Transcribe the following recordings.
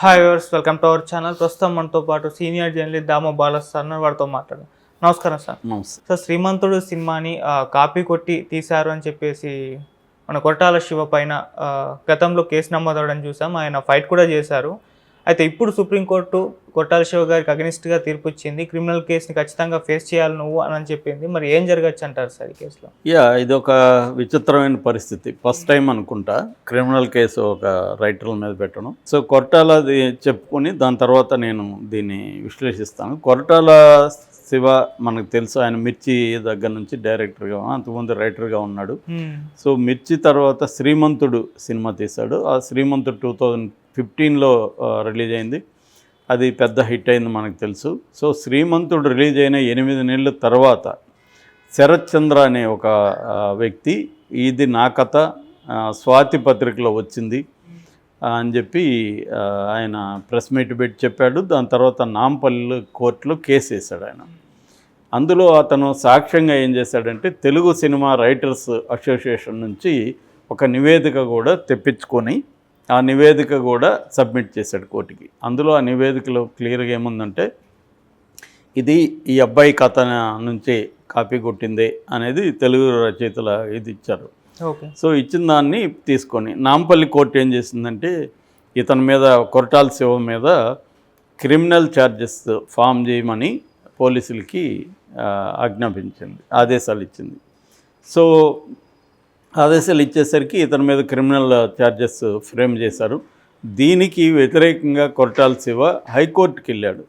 Hi viewers welcome to our channel ప్రస్తుతం మనతో పాటు సీనియర్ జర్నలిస్ట్ దామో బాలస్వామి అన్న వాడితో మాట్లాడు నమస్కారం సార్ నమస్తే సార్ శ్రీమంతుడు సినిమాని కాపీ కొట్టి తీశారు అని చెప్పేసి మన కొట్టాల శివ పైన గతంలో కేసు నమోదవడం చూసాం ఆయన ఫైట్ కూడా చేశారు అయితే ఇప్పుడు సుప్రీంకోర్టు కొట్టాల శివ గారికి అగనిస్ట్గా తీర్పు ఇచ్చింది క్రిమినల్ కేసుని ఖచ్చితంగా ఫేస్ చేయాలి నువ్వు అని చెప్పింది మరి ఏం జరగచ్చు అంటారు సార్ ఈ కేసులో యా ఇది ఒక విచిత్రమైన పరిస్థితి ఫస్ట్ టైం అనుకుంటా క్రిమినల్ కేసు ఒక రైటర్ల మీద పెట్టడం సో కొరటాల చెప్పుకొని దాని తర్వాత నేను దీన్ని విశ్లేషిస్తాను కొరటాల శివ మనకు తెలుసు ఆయన మిర్చి దగ్గర నుంచి డైరెక్టర్గా అంతకుముందు రైటర్గా ఉన్నాడు సో మిర్చి తర్వాత శ్రీమంతుడు సినిమా తీశాడు ఆ శ్రీమంతుడు టూ థౌజండ్ ఫిఫ్టీన్లో రిలీజ్ అయింది అది పెద్ద హిట్ అయింది మనకు తెలుసు సో శ్రీమంతుడు రిలీజ్ అయిన ఎనిమిది నెలల తర్వాత శరత్ చంద్ర అనే ఒక వ్యక్తి ఇది నా కథ స్వాతి పత్రికలో వచ్చింది అని చెప్పి ఆయన ప్రెస్ మీట్ పెట్టి చెప్పాడు దాని తర్వాత నాంపల్లి కోర్టులో కేసు వేశాడు ఆయన అందులో అతను సాక్ష్యంగా ఏం చేశాడంటే తెలుగు సినిమా రైటర్స్ అసోసియేషన్ నుంచి ఒక నివేదిక కూడా తెప్పించుకొని ఆ నివేదిక కూడా సబ్మిట్ చేశాడు కోర్టుకి అందులో ఆ నివేదికలో క్లియర్గా ఏముందంటే ఇది ఈ అబ్బాయి కథ నుంచి కాపీ కొట్టింది అనేది తెలుగు రచయితల ఇది ఇచ్చారు సో ఇచ్చిన దాన్ని తీసుకొని నాంపల్లి కోర్టు ఏం చేసిందంటే ఇతని మీద కొరటాల శివ మీద క్రిమినల్ ఛార్జెస్ ఫామ్ చేయమని పోలీసులకి ఆజ్ఞాపించింది ఆదేశాలు ఇచ్చింది సో ఆదేశాలు ఇచ్చేసరికి ఇతని మీద క్రిమినల్ ఛార్జెస్ ఫ్రేమ్ చేశారు దీనికి వ్యతిరేకంగా కొరటాల శివ హైకోర్టుకి వెళ్ళాడు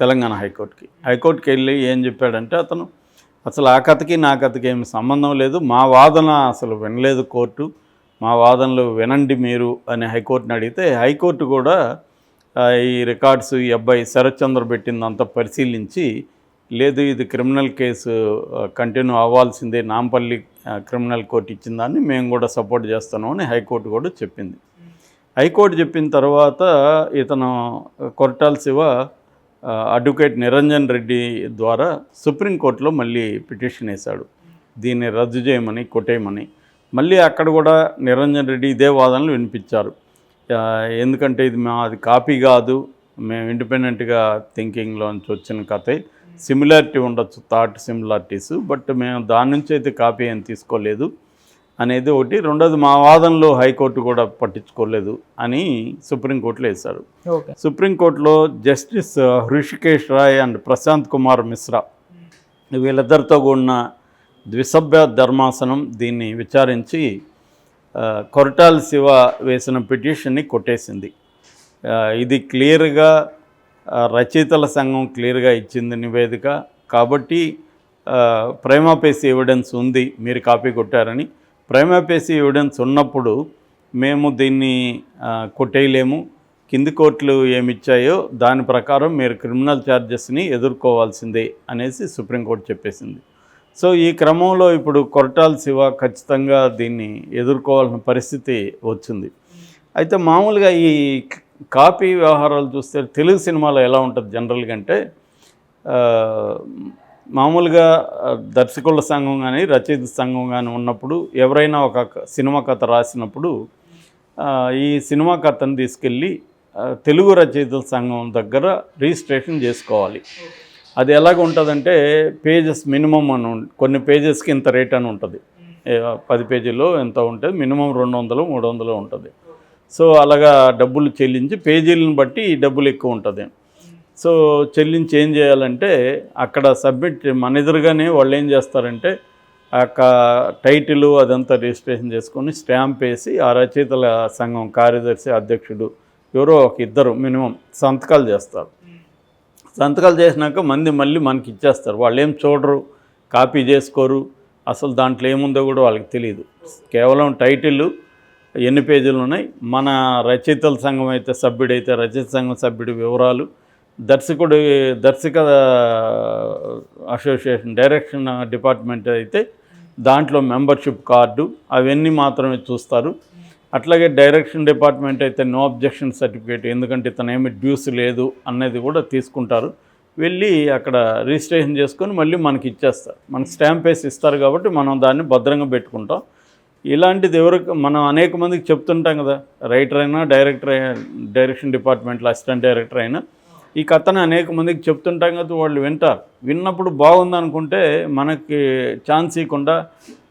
తెలంగాణ హైకోర్టుకి హైకోర్టుకి వెళ్ళి ఏం చెప్పాడంటే అతను అసలు ఆ కథకి నా కథకి ఏమి సంబంధం లేదు మా వాదన అసలు వినలేదు కోర్టు మా వాదనలు వినండి మీరు అని హైకోర్టుని అడిగితే హైకోర్టు కూడా ఈ రికార్డ్స్ ఈ అబ్బాయి శరత్ చంద్ర పెట్టిందంతా పరిశీలించి లేదు ఇది క్రిమినల్ కేసు కంటిన్యూ అవ్వాల్సిందే నాంపల్లి క్రిమినల్ కోర్టు ఇచ్చిన దాన్ని మేము కూడా సపోర్ట్ చేస్తున్నామని హైకోర్టు కూడా చెప్పింది హైకోర్టు చెప్పిన తర్వాత ఇతను కొరటాల్ శివ అడ్వకేట్ నిరంజన్ రెడ్డి ద్వారా సుప్రీంకోర్టులో మళ్ళీ పిటిషన్ వేశాడు దీన్ని రద్దు చేయమని కొట్టేయమని మళ్ళీ అక్కడ కూడా నిరంజన్ రెడ్డి ఇదే వాదనలు వినిపించారు ఎందుకంటే ఇది మా అది కాపీ కాదు మేము ఇండిపెండెంట్గా థింకింగ్లోంచి వచ్చిన కథే సిమిలారిటీ ఉండొచ్చు థాట్ సిమిలారిటీస్ బట్ మేము దాని నుంచి అయితే కాపీ ఏం తీసుకోలేదు అనేది ఒకటి రెండోది మా వాదనలో హైకోర్టు కూడా పట్టించుకోలేదు అని సుప్రీంకోర్టులో వేశారు సుప్రీంకోర్టులో జస్టిస్ హృషికేష్ రాయ్ అండ్ ప్రశాంత్ కుమార్ మిశ్రా వీళ్ళిద్దరితో కూడిన ద్విసభ్య ధర్మాసనం దీన్ని విచారించి uh, కొరటాల శివ వేసిన పిటిషన్ని కొట్టేసింది uh, ఇది క్లియర్గా రచయితల సంఘం క్లియర్గా ఇచ్చింది నివేదిక కాబట్టి ప్రైమాపేసి ఎవిడెన్స్ ఉంది మీరు కాపీ కొట్టారని ప్రైమాపేసి ఎవిడెన్స్ ఉన్నప్పుడు మేము దీన్ని కొట్టేయలేము కింది కోర్టులు ఏమిచ్చాయో దాని ప్రకారం మీరు క్రిమినల్ ఛార్జెస్ని ఎదుర్కోవాల్సిందే అనేసి సుప్రీంకోర్టు చెప్పేసింది సో ఈ క్రమంలో ఇప్పుడు కొరటాల శివ ఖచ్చితంగా దీన్ని ఎదుర్కోవాల్సిన పరిస్థితి వచ్చింది అయితే మామూలుగా ఈ కాపీ వ్యవహారాలు చూస్తే తెలుగు సినిమాలో ఎలా ఉంటుంది జనరల్గా అంటే మామూలుగా దర్శకుల సంఘం కానీ రచయిత సంఘం కానీ ఉన్నప్పుడు ఎవరైనా ఒక సినిమా కథ రాసినప్పుడు ఈ సినిమా కథను తీసుకెళ్ళి తెలుగు రచయితల సంఘం దగ్గర రిజిస్ట్రేషన్ చేసుకోవాలి అది ఎలాగ ఉంటుందంటే పేజెస్ మినిమం అని కొన్ని పేజెస్కి ఇంత రేట్ అని ఉంటుంది పది పేజీలో ఎంత ఉంటుంది మినిమం రెండు వందలు మూడు వందలు ఉంటుంది సో అలాగా డబ్బులు చెల్లించి పేజీలను బట్టి డబ్బులు ఎక్కువ ఉంటుంది సో చెల్లించి ఏం చేయాలంటే అక్కడ సబ్మిట్ మన ఎదురుగానే వాళ్ళు ఏం చేస్తారంటే ఆ టైటిల్ అదంతా రిజిస్ట్రేషన్ చేసుకొని స్టాంప్ వేసి ఆ రచయితల సంఘం కార్యదర్శి అధ్యక్షుడు ఎవరో ఒక ఇద్దరు మినిమం సంతకాలు చేస్తారు సంతకాలు చేసినాక మంది మళ్ళీ మనకి ఇచ్చేస్తారు వాళ్ళు ఏం చూడరు కాపీ చేసుకోరు అసలు దాంట్లో ఏముందో కూడా వాళ్ళకి తెలియదు కేవలం టైటిల్ ఎన్ని పేజీలు ఉన్నాయి మన రచయితల సంఘం అయితే సభ్యుడైతే రచయిత సంఘం సభ్యుడి వివరాలు దర్శకుడి దర్శక అసోసియేషన్ డైరెక్షన్ డిపార్ట్మెంట్ అయితే దాంట్లో మెంబర్షిప్ కార్డు అవన్నీ మాత్రమే చూస్తారు అట్లాగే డైరెక్షన్ డిపార్ట్మెంట్ అయితే నో అబ్జెక్షన్ సర్టిఫికేట్ ఎందుకంటే ఏమి డ్యూస్ లేదు అనేది కూడా తీసుకుంటారు వెళ్ళి అక్కడ రిజిస్ట్రేషన్ చేసుకొని మళ్ళీ మనకి ఇచ్చేస్తారు మనకి స్టాంప్ వేసి ఇస్తారు కాబట్టి మనం దాన్ని భద్రంగా పెట్టుకుంటాం ఇలాంటిది ఎవరికి మనం అనేక మందికి చెప్తుంటాం కదా రైటర్ అయినా డైరెక్టర్ డైరెక్షన్ డిపార్ట్మెంట్లో అసిస్టెంట్ డైరెక్టర్ అయినా ఈ కథను అనేక మందికి చెప్తుంటాం కదా వాళ్ళు వింటారు విన్నప్పుడు బాగుందనుకుంటే మనకి ఛాన్స్ ఇవ్వకుండా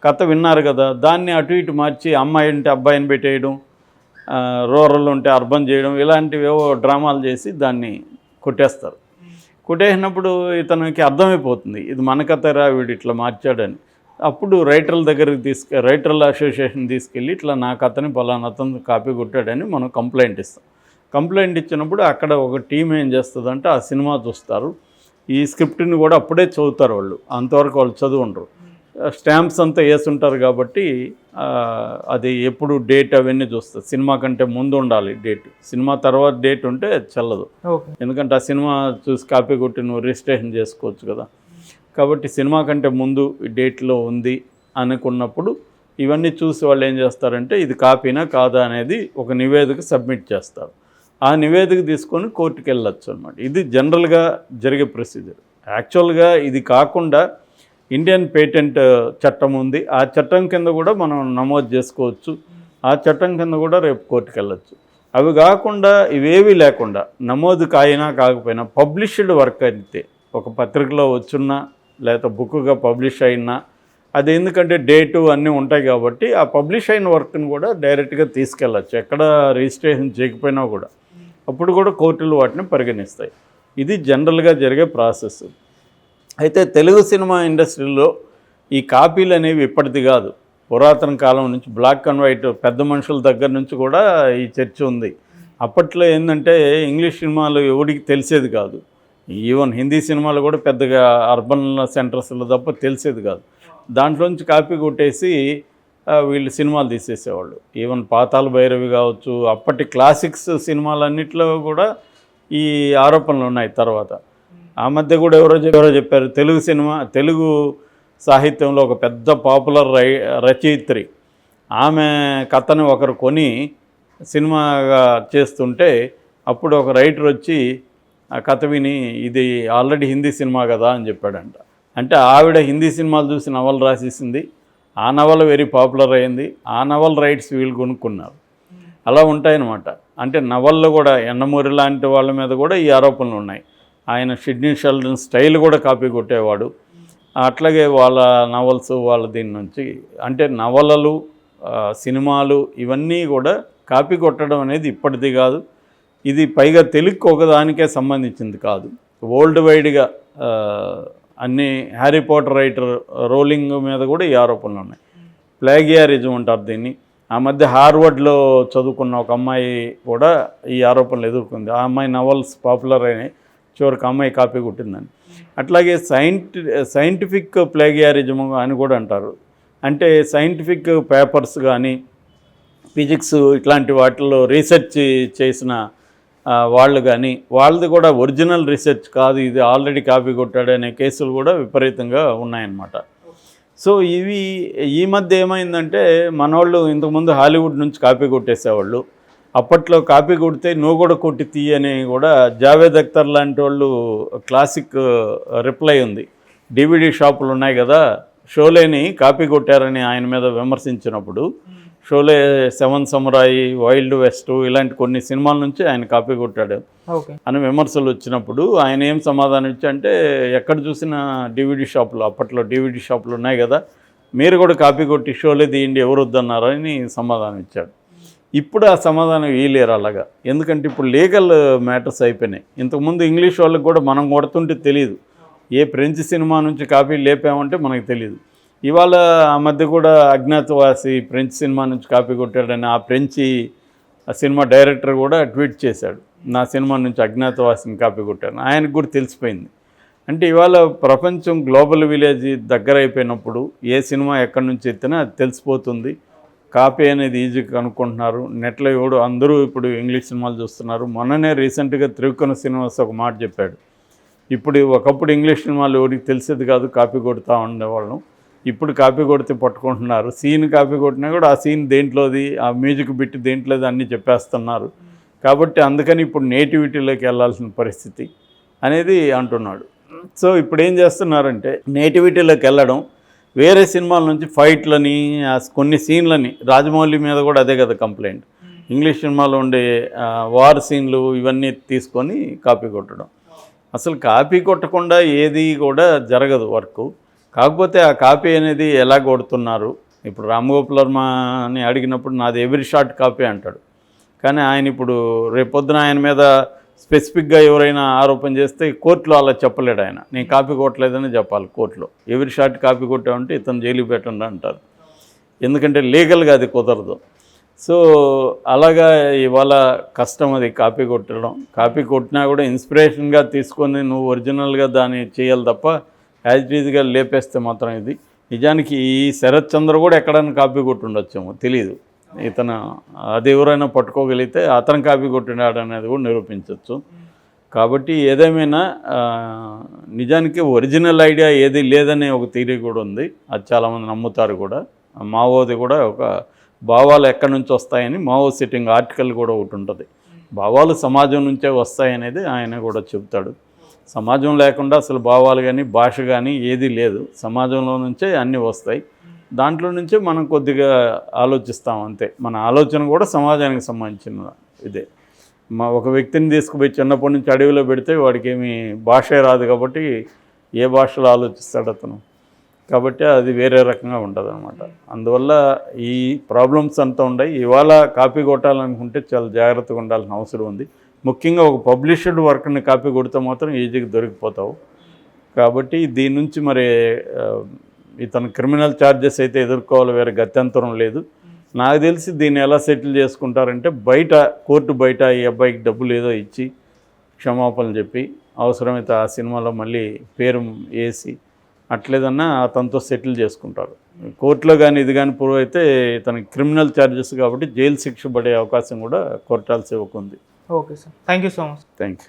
కథ విన్నారు కదా దాన్ని అటు ఇటు మార్చి అమ్మాయి ఉంటే అబ్బాయిని పెట్టేయడం రూరల్ ఉంటే అర్బన్ చేయడం ఇలాంటివి ఏవో డ్రామాలు చేసి దాన్ని కొట్టేస్తారు కొట్టేసినప్పుడు ఇతనికి అర్థమైపోతుంది ఇది మన కథరా వీడు ఇట్లా మార్చాడని అప్పుడు రైటర్ల దగ్గరికి తీసుకు రైటర్ల అసోసియేషన్ తీసుకెళ్ళి ఇట్లా నాకు అతని పలానా కాపీ కొట్టాడని మనం కంప్లైంట్ ఇస్తాం కంప్లైంట్ ఇచ్చినప్పుడు అక్కడ ఒక టీం ఏం చేస్తుందంటే ఆ సినిమా చూస్తారు ఈ స్క్రిప్ట్ని కూడా అప్పుడే చదువుతారు వాళ్ళు అంతవరకు వాళ్ళు చదువుండరు స్టాంప్స్ అంతా వేసుంటారు కాబట్టి అది ఎప్పుడు డేట్ అవన్నీ చూస్తారు సినిమా కంటే ముందు ఉండాలి డేట్ సినిమా తర్వాత డేట్ ఉంటే చల్లదు ఎందుకంటే ఆ సినిమా చూసి కాపీ కొట్టి నువ్వు రిజిస్ట్రేషన్ చేసుకోవచ్చు కదా కాబట్టి సినిమా కంటే ముందు డేట్లో ఉంది అనుకున్నప్పుడు ఇవన్నీ చూసి వాళ్ళు ఏం చేస్తారంటే ఇది కాపీనా కాదా అనేది ఒక నివేదిక సబ్మిట్ చేస్తారు ఆ నివేదిక తీసుకొని కోర్టుకి వెళ్ళచ్చు అనమాట ఇది జనరల్గా జరిగే ప్రొసీజర్ యాక్చువల్గా ఇది కాకుండా ఇండియన్ పేటెంట్ చట్టం ఉంది ఆ చట్టం కింద కూడా మనం నమోదు చేసుకోవచ్చు ఆ చట్టం కింద కూడా రేపు కోర్టుకు వెళ్ళచ్చు అవి కాకుండా ఇవేవీ లేకుండా నమోదు కాయినా కాకపోయినా పబ్లిష్డ్ వర్క్ అయితే ఒక పత్రికలో వచ్చున్నా లేకపోతే బుక్గా పబ్లిష్ అయినా అది ఎందుకంటే డేటు అన్నీ ఉంటాయి కాబట్టి ఆ పబ్లిష్ అయిన వర్క్ని కూడా డైరెక్ట్గా తీసుకెళ్ళచ్చు ఎక్కడ రిజిస్ట్రేషన్ చేయకపోయినా కూడా అప్పుడు కూడా కోర్టులు వాటిని పరిగణిస్తాయి ఇది జనరల్గా జరిగే ప్రాసెస్ అయితే తెలుగు సినిమా ఇండస్ట్రీలో ఈ కాపీలు అనేవి ఇప్పటిది కాదు పురాతన కాలం నుంచి బ్లాక్ అండ్ వైట్ పెద్ద మనుషుల దగ్గర నుంచి కూడా ఈ చర్చ ఉంది అప్పట్లో ఏంటంటే ఇంగ్లీష్ సినిమాలు ఎవరికి తెలిసేది కాదు ఈవెన్ హిందీ సినిమాలు కూడా పెద్దగా అర్బన్ సెంటర్స్లో తప్ప తెలిసేది కాదు దాంట్లోంచి కాపీ కొట్టేసి వీళ్ళు సినిమాలు తీసేసేవాళ్ళు ఈవెన్ పాతాల భైరవి కావచ్చు అప్పటి క్లాసిక్స్ సినిమాలన్నింటిలో కూడా ఈ ఆరోపణలు ఉన్నాయి తర్వాత ఆ మధ్య కూడా ఎవరో ఎవరో చెప్పారు తెలుగు సినిమా తెలుగు సాహిత్యంలో ఒక పెద్ద పాపులర్ రచయిత్రి ఆమె కథను ఒకరు కొని సినిమాగా చేస్తుంటే అప్పుడు ఒక రైటర్ వచ్చి ఆ కథ విని ఇది ఆల్రెడీ హిందీ సినిమా కదా అని చెప్పాడంట అంటే ఆవిడ హిందీ సినిమాలు చూసి నవలు రాసేసింది ఆ నవల వెరీ పాపులర్ అయింది ఆ నవల్ రైట్స్ వీళ్ళు కొనుక్కున్నారు అలా ఉంటాయన్నమాట అంటే నవల్లో కూడా ఎన్నమూరి లాంటి వాళ్ళ మీద కూడా ఈ ఆరోపణలు ఉన్నాయి ఆయన షిడ్నీ షెల్డన్ స్టైల్ కూడా కాపీ కొట్టేవాడు అట్లాగే వాళ్ళ నవల్స్ వాళ్ళ దీని నుంచి అంటే నవలలు సినిమాలు ఇవన్నీ కూడా కాపీ కొట్టడం అనేది ఇప్పటిది కాదు ఇది పైగా తెలుగుకి ఒకదానికే సంబంధించింది కాదు వరల్డ్ వైడ్గా అన్ని హ్యారీ పాటర్ రైటర్ రోలింగ్ మీద కూడా ఈ ఆరోపణలు ఉన్నాయి ప్లాగియారిజం అంటారు దీన్ని ఆ మధ్య హార్వర్డ్లో చదువుకున్న ఒక అమ్మాయి కూడా ఈ ఆరోపణలు ఎదుర్కొంది ఆ అమ్మాయి నవల్స్ పాపులర్ అయినాయి చివరికి అమ్మాయి కాపీ కొట్టిందని అట్లాగే సైంటి సైంటిఫిక్ ప్లేగియారిజం అని కూడా అంటారు అంటే సైంటిఫిక్ పేపర్స్ కానీ ఫిజిక్స్ ఇట్లాంటి వాటిల్లో రీసెర్చ్ చేసిన వాళ్ళు కానీ వాళ్ళది కూడా ఒరిజినల్ రీసెర్చ్ కాదు ఇది ఆల్రెడీ కాపీ కొట్టాడనే కేసులు కూడా విపరీతంగా ఉన్నాయన్నమాట సో ఇవి ఈ మధ్య ఏమైందంటే మనవాళ్ళు ఇంతకుముందు హాలీవుడ్ నుంచి కాపీ కొట్టేసేవాళ్ళు అప్పట్లో కాపీ కొడితే నువ్వు కూడా కొట్టి అని కూడా జావేద్ అఖ్తర్ లాంటి వాళ్ళు క్లాసిక్ రిప్లై ఉంది డివిడి షాపులు ఉన్నాయి కదా షోలేని కాపీ కొట్టారని ఆయన మీద విమర్శించినప్పుడు Sholay Seven Samurai Wild West ఇలాంటి కొన్ని సినిమాల నుంచి ఆయన కాపీ కొట్టాడు అని విమర్శలు వచ్చినప్పుడు ఆయన ఏం సమాధానం ఇచ్చా అంటే ఎక్కడ చూసినా డివిడి షాపులు అప్పట్లో డివిడి షాపులు ఉన్నాయి కదా మీరు కూడా కాపీ కొట్టి షోలే తీయండి ఎవరు వద్దన్నారని సమాధానం ఇచ్చాడు ఇప్పుడు ఆ సమాధానం వీలేరు అలాగా ఎందుకంటే ఇప్పుడు లీగల్ మ్యాటర్స్ అయిపోయినాయి ఇంతకుముందు ఇంగ్లీష్ వాళ్ళకి కూడా మనం కొడుతుంటే తెలియదు ఏ ఫ్రెంచ్ సినిమా నుంచి కాపీ లేపామంటే మనకు తెలియదు ఇవాళ ఆ మధ్య కూడా అజ్ఞాతవాసి ఫ్రెంచ్ సినిమా నుంచి కాపీ కొట్టాడని ఆ ఫ్రెంచి ఆ సినిమా డైరెక్టర్ కూడా ట్వీట్ చేశాడు నా సినిమా నుంచి అజ్ఞాతవాసిని కాపీ కొట్టాను ఆయనకు కూడా తెలిసిపోయింది అంటే ఇవాళ ప్రపంచం గ్లోబల్ విలేజ్ దగ్గర అయిపోయినప్పుడు ఏ సినిమా ఎక్కడి నుంచి ఎత్తినా అది తెలిసిపోతుంది కాపీ అనేది ఈజీగా కనుక్కుంటున్నారు నెట్లో ఎవడు అందరూ ఇప్పుడు ఇంగ్లీష్ సినిమాలు చూస్తున్నారు మొన్ననే రీసెంట్గా త్రివికన శ్రీనివాస్ ఒక మాట చెప్పాడు ఇప్పుడు ఒకప్పుడు ఇంగ్లీష్ సినిమాలు ఎవరికి తెలిసేది కాదు కాపీ కొడుతూ ఉండేవాళ్ళం ఇప్పుడు కాపీ కొడితే పట్టుకుంటున్నారు సీన్ కాపీ కొట్టినా కూడా ఆ సీన్ దేంట్లోది ఆ మ్యూజిక్ బిట్టి దేంట్లోది అన్నీ చెప్పేస్తున్నారు కాబట్టి అందుకని ఇప్పుడు నేటివిటీలోకి వెళ్ళాల్సిన పరిస్థితి అనేది అంటున్నాడు సో ఇప్పుడు ఏం చేస్తున్నారంటే నేటివిటీలోకి వెళ్ళడం వేరే సినిమాల నుంచి ఫైట్లని కొన్ని సీన్లని రాజమౌళి మీద కూడా అదే కదా కంప్లైంట్ ఇంగ్లీష్ సినిమాలో ఉండే వార్ సీన్లు ఇవన్నీ తీసుకొని కాపీ కొట్టడం అసలు కాపీ కొట్టకుండా ఏది కూడా జరగదు వర్క్ కాకపోతే ఆ కాపీ అనేది ఎలా కొడుతున్నారు ఇప్పుడు రామగోపాల్ అని అడిగినప్పుడు నాది ఎవ్రీ షార్ట్ కాపీ అంటాడు కానీ ఆయన ఇప్పుడు రేపొద్దున ఆయన మీద స్పెసిఫిక్గా ఎవరైనా ఆరోపణ చేస్తే కోర్టులో అలా చెప్పలేడు ఆయన నేను కాపీ కొట్టలేదని చెప్పాలి కోర్టులో ఎవరి షార్ట్ కాపీ కొట్టామంటే ఇతను జైలుకి పెట్టండి అంటారు ఎందుకంటే లీగల్గా అది కుదరదు సో అలాగా ఇవాళ కష్టం అది కాపీ కొట్టడం కాపీ కొట్టినా కూడా ఇన్స్పిరేషన్గా తీసుకొని నువ్వు ఒరిజినల్గా దాన్ని చేయాలి తప్ప యాజ్ ఇట్ ఈజ్గా లేపేస్తే మాత్రం ఇది నిజానికి ఈ శరత్ చంద్ర కూడా ఎక్కడైనా కాపీ కొట్టుండొచ్చేమో తెలియదు ఇతను అది ఎవరైనా పట్టుకోగలిగితే అతను కాపీ కొట్టినాడు అనేది కూడా నిరూపించవచ్చు కాబట్టి ఏదేమైనా నిజానికి ఒరిజినల్ ఐడియా ఏది లేదనే ఒక థీరీ కూడా ఉంది అది చాలామంది నమ్ముతారు కూడా మావోది కూడా ఒక భావాలు ఎక్కడి నుంచి వస్తాయని మావో సిట్టింగ్ ఆర్టికల్ కూడా ఒకటి ఉంటుంది భావాలు సమాజం నుంచే వస్తాయనేది ఆయన కూడా చెబుతాడు సమాజం లేకుండా అసలు భావాలు కానీ భాష కానీ ఏదీ లేదు సమాజంలో నుంచే అన్నీ వస్తాయి దాంట్లో నుంచే మనం కొద్దిగా ఆలోచిస్తాం అంతే మన ఆలోచన కూడా సమాజానికి సంబంధించిన ఇదే మా ఒక వ్యక్తిని తీసుకుపోయి చిన్నప్పటి నుంచి అడవిలో పెడితే వాడికి ఏమీ భాషే రాదు కాబట్టి ఏ భాషలో ఆలోచిస్తాడు అతను కాబట్టి అది వేరే రకంగా ఉంటుంది అనమాట అందువల్ల ఈ ప్రాబ్లమ్స్ అంతా ఉన్నాయి ఇవాళ కాపీ కొట్టాలనుకుంటే చాలా జాగ్రత్తగా ఉండాల్సిన అవసరం ఉంది ముఖ్యంగా ఒక పబ్లిష్డ్ వర్క్ని కాపీ కొడితే మాత్రం ఈజీగా దొరికిపోతావు కాబట్టి దీని నుంచి మరి ఇతను క్రిమినల్ ఛార్జెస్ అయితే ఎదుర్కోవాలి వేరే గత్యంతరం లేదు నాకు తెలిసి దీన్ని ఎలా సెటిల్ చేసుకుంటారంటే బయట కోర్టు బయట ఈ అబ్బాయికి డబ్బులు ఏదో ఇచ్చి క్షమాపణలు చెప్పి అవసరమైతే ఆ సినిమాలో మళ్ళీ పేరు వేసి అట్లేదన్నా అతనితో సెటిల్ చేసుకుంటారు కోర్టులో కానీ ఇది కానీ ప్రూవ్ అయితే ఇతనికి క్రిమినల్ ఛార్జెస్ కాబట్టి జైలు శిక్ష పడే అవకాశం కూడా కొట్టాల్సి ఉంది Okay, sir. Thank you so much. Thank you.